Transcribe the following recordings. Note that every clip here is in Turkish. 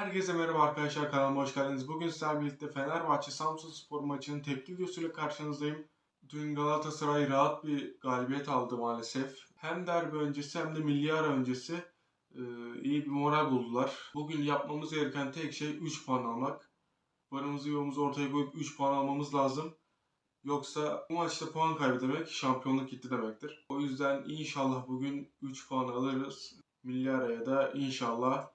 Herkese merhaba arkadaşlar kanalıma hoş geldiniz. Bugün sizlerle birlikte Fenerbahçe Samsun Spor maçının tepki videosuyla karşınızdayım. Dün Galatasaray rahat bir galibiyet aldı maalesef. Hem derbi öncesi hem de milli ara öncesi e, iyi bir moral buldular. Bugün yapmamız gereken tek şey 3 puan almak. Varımızı yoğumuzu ortaya koyup 3 puan almamız lazım. Yoksa bu maçta puan kaybetmek şampiyonluk gitti demektir. O yüzden inşallah bugün 3 puan alırız. Milli araya da inşallah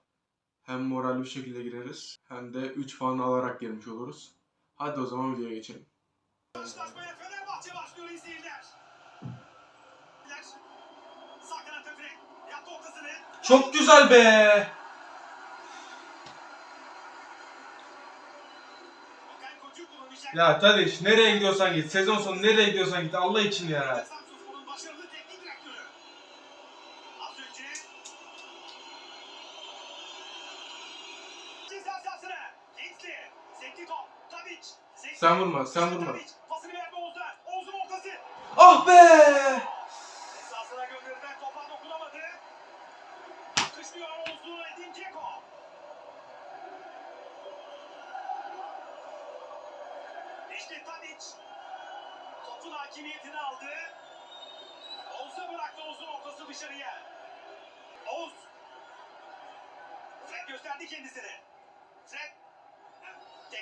hem moralli bir şekilde gireriz hem de 3 puan alarak gelmiş oluruz. Hadi o zaman videoya geçelim. Karşılaşmaya Fenerbahçe başlıyor izleyiciler. Sağ kanat Öfre yaptı ortasını. Çok güzel be. Ya Tadiç nereye gidiyorsan git. Sezon sonu nereye gidiyorsan git. Allah için ya. Sen vurma, sen vurma. Ah be. İşte Tadic. Topun hakimiyetini aldı. Oğuz'a bıraktı Oğuz'un ortası dışarıya. Oğuz. Fred gösterdi kendisini.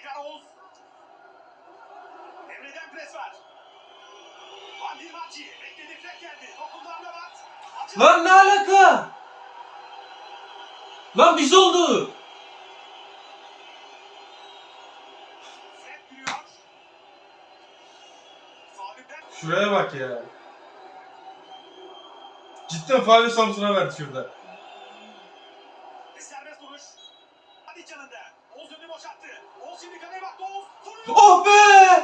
Tekrar Oğuz. Emre'den pres var. Van Dilmaci bekledi Fred geldi. Dokundu Amrabat. Lan ne alaka? Lan biz oldu. Şuraya bak ya. Cidden faali Samsun'a verdi şurada. bir serbest vuruş. Hadi canında. Oğuz önünü boşalttı. Oğuz şimdi kaleye baktı. Oğuz vuruyor. Oh be.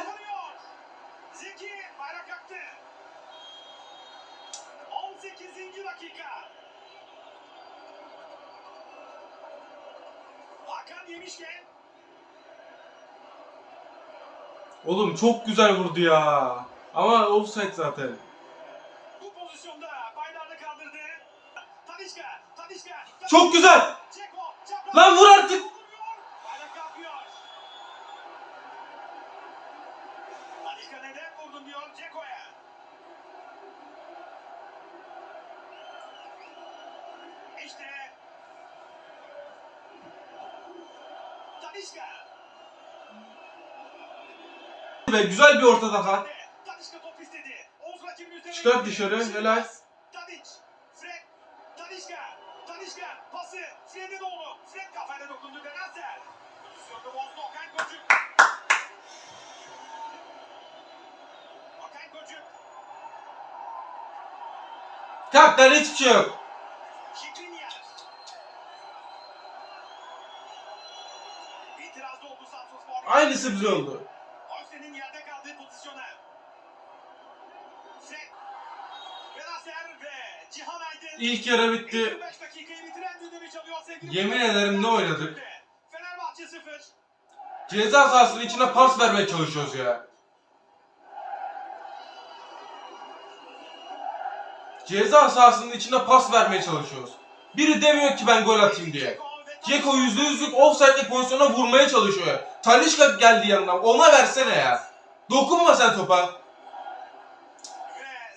Zeki bayrak yaktı. 18. dakika. Hakan yemişken Oğlum çok güzel vurdu ya. Ama offside zaten. bu pozisyonda bayrağını kaldırdı. Tadişka, Tadişka. Çok güzel. Lan vur artık. Vuruyor. Bayrak kalkıyor. Tadişka neden vurdun diyor Ceko'ya. İşte Tadişka. Ve güzel bir orta daha. Tadişka top istedi. Oğuz rakibin üzerine Çıkart gitti. dışarı, Şimdi helal. pas. Tadic, Fred, Tadişka, Tadişka pası Fred'e doğru. Fred kafayla dokundu. Benazer. Pozisyonda bozdu. Okan Koçuk. Okan Koçuk. Kaptan hiçbir şey yok. Şikrinyer. İtirazda oldu Samsunspor. Aynısı bize oldu. Oysen'in yerde kaldığı pozisyona. İlk yarı bitti. 25 dakikayı bitiren düdüğünü çalıyor sevgili Yemin ederim ne oynadık. Fenerbahçe 0. Ceza sahasının içine pas vermeye çalışıyoruz ya. Ceza sahasının içine pas vermeye çalışıyoruz. Biri demiyor ki ben gol atayım diye. Ceko yüzde yüzlük offside'lik pozisyona vurmaya çalışıyor. Talişka geldi yanına. Ona versene ya. Dokunma sen topa.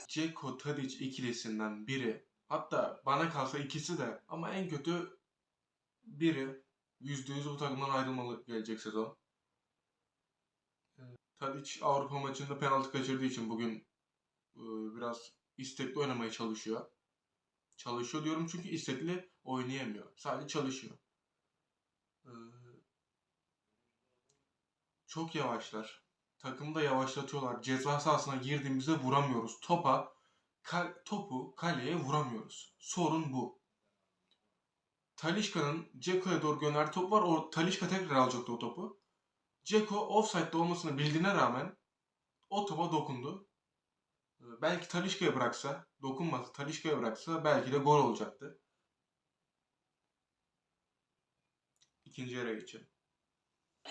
Ceko Tadic ikilisinden biri hatta bana kalsa ikisi de ama en kötü biri %100 bu takımdan ayrılmalı gelecek sezon. Tadic Avrupa maçında penaltı kaçırdığı için bugün e, biraz istekli oynamaya çalışıyor. Çalışıyor diyorum çünkü istekli oynayamıyor. Sadece çalışıyor. Ee, Çok yavaşlar. Takımı da yavaşlatıyorlar. Ceza sahasına girdiğimizde vuramıyoruz. Topa kal- topu kaleye vuramıyoruz. Sorun bu. Talişka'nın Ceko'ya doğru gönderdiği top var. O Talişka tekrar alacaktı o topu. Ceko offside'de olmasını bildiğine rağmen o topa dokundu. Ee, Belki Talişka'ya bıraksa, dokunmasa, Talişka'ya bıraksa belki de gol olacaktı. ikinci yarı için.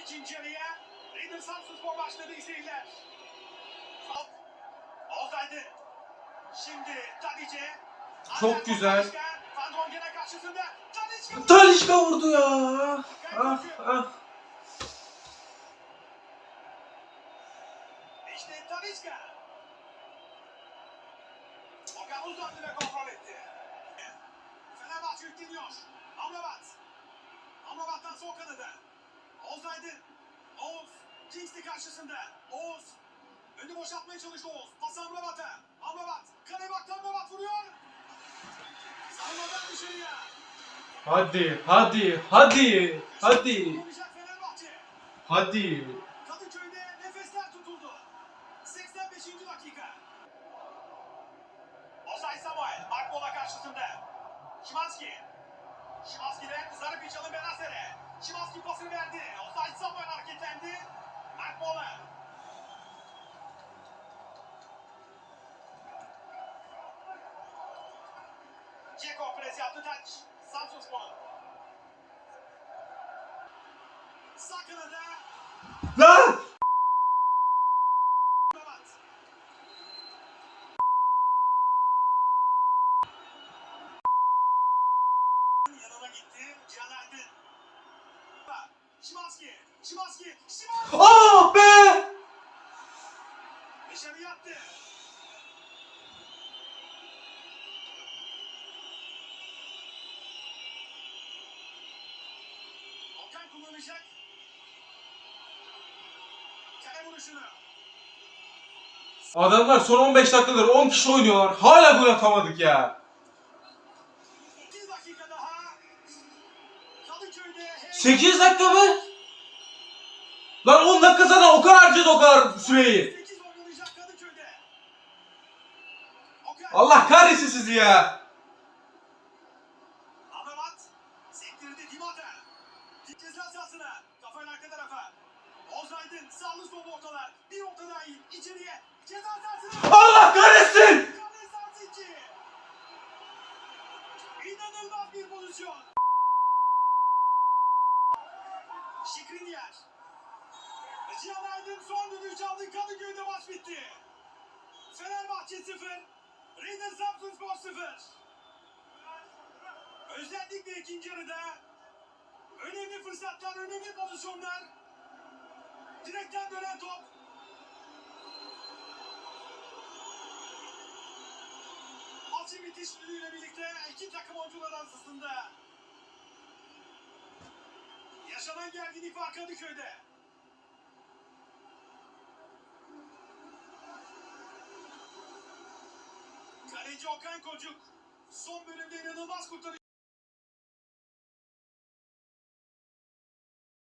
İkinci yarıya yine Samsunspor başladı izleyiciler. Olsaydı şimdi Tadiç'e çok güzel. Talişka vurdu ya. Ah ah. İşte Talişka. Okan uzandı ve kontrol etti. Fenerbahçe yükleniyor. Amrabat. Amrabat'tan sol kanadı. Oğuz Aydın. Oğuz. Kingsley karşısında. Oğuz. Önü boşaltmaya çalıştı Oğuz. Pas Amrabat'a. Amrabat. Kaleye baktı Amrabat vuruyor. Savunmadan dışarıya. Hadi, hadi, hadi, hadi, hadi. Kadıköy'de nefesler tutuldu. 85. dakika. Ozay Samuel, Mark Bola karşısında. Şimanski. Şimanski'den zarı bir çalım Benazer'e. Şimanski pasını verdi. Ozay Samuel hareketlendi. Mark Bola. Ceko pres yaptı taç. Samsun Spor. Sağ kanada Lan! Mehmet. Yanına gitti. Can Aydın. Şimanski. Şimanski. Şimanski. Ah be! Dışarı yattı. Okan kullanacak. Kale vuruşunu. Adamlar son 15 dakikadır 10 kişi oynuyorlar. Hala gol atamadık ya. 8 dakika daha. Kadıköy'de 8 dakika mı? Lan 10 dakika zaten o kadar harcadı o kadar süreyi. 8 oynanacak Kadıköy'de. Okan. Allah kahretsin sizi ya. Allah kahretsin. İnanılmaz bir pozisyon. Şikrinyer. Cihan Aydın son düdüğü çaldı. Kadıköy'de maç bitti. Fenerbahçe 0. Rieder Samsunspor 0. Özellikle ikinci yarıda önemli fırsatlar, önemli pozisyonlar. Direkten dönen top. Maçın bitiş düdüğüyle birlikte iki takım oyuncular arasında yaşanan gerginlik var Kadıköy'de. Kaleci Okan Kocuk son bölümde inanılmaz kurtarış.